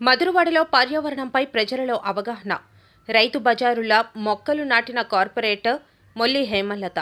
మధురవాడలో పర్యావరణంపై ప్రజలలో అవగాహన. రైతు బజారుల మొక్కలు నాటిన కార్పొరేటర్ మొల్లి హేమలత.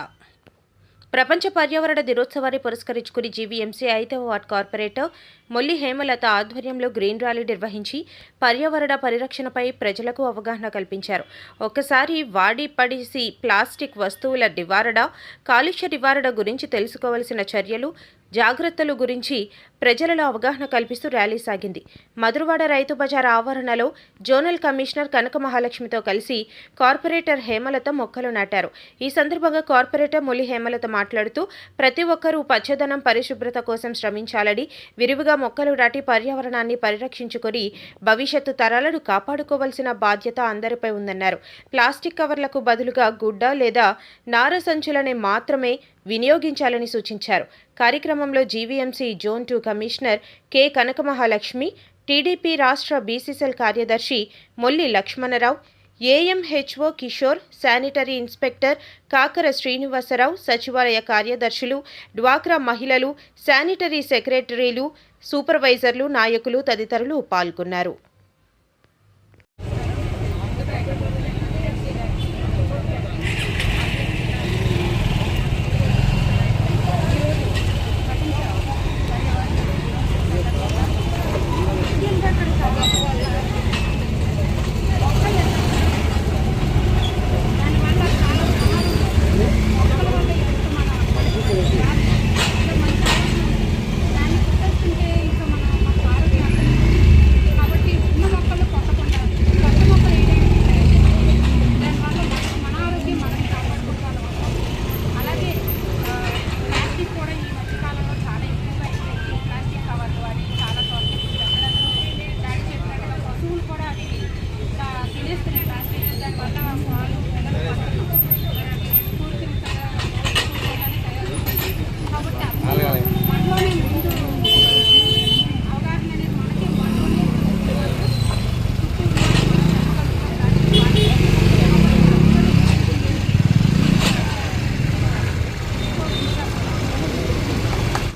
ప్రపంచ పర్యావరణ దినోత్సవాన్ని పురస్కరించుకుని జీవీఎంసీ ఐదవ వార్డ్ కార్పొరేటర్ మొల్లి హేమలత ఆధ్వర్యంలో గ్రీన్ ర్యాలీ నిర్వహించి పర్యావరణ పరిరక్షణపై ప్రజలకు అవగాహన కల్పించారు. ఒక్కసారి వాడి పడిసి ప్లాస్టిక్ వస్తువుల నివారణ కాలుష్య నివారణ గురించి తెలుసుకోవలసిన చర్యలు జాగ్రత్తలు గురించి ప్రజలలో అవగాహన కల్పిస్తూ ర్యాలీ సాగింది. మధురవాడ రైతు బజార్ ఆవరణలో జోనల్ కమిషనర్ కనక మహాలక్ష్మితో కలిసి కార్పొరేటర్ హేమలత మొక్కలు నాటారు. ఈ సందర్భంగా కార్పొరేటర్ ములి హేమలత మాట్లాడుతూ ప్రతి ఒక్కరూ పచ్చదనం పరిశుభ్రత కోసం శ్రమించాలని విరివిగా మొక్కలు నాటి పర్యావరణాన్ని పరిరక్షించుకొని భవిష్యత్తు తరాలను కాపాడుకోవాల్సిన బాధ్యత అందరిపై ఉందన్నారు. ప్లాస్టిక్ కవర్లకు బదులుగా గుడ్డ లేదా నార సంచులనే మాత్రమే వినియోగించాలని సూచించారు. కార్యక్రమంలో GVMC zone two commissioner K Kanakamahalakshmi TDP రాష్ట్ర బీసీసీఎల్ కార్యదర్శి Molli Lakshmanarao AMHO Kishore sanitary inspector Kakara Srinivasarao సచివాలయ కార్యదర్శులు డ్వాక్రా మహిళలు శానిటరీ సెక్రటరీలు సూపర్వైజర్లు నాయకులు తదితరులు పాల్గొన్నారు.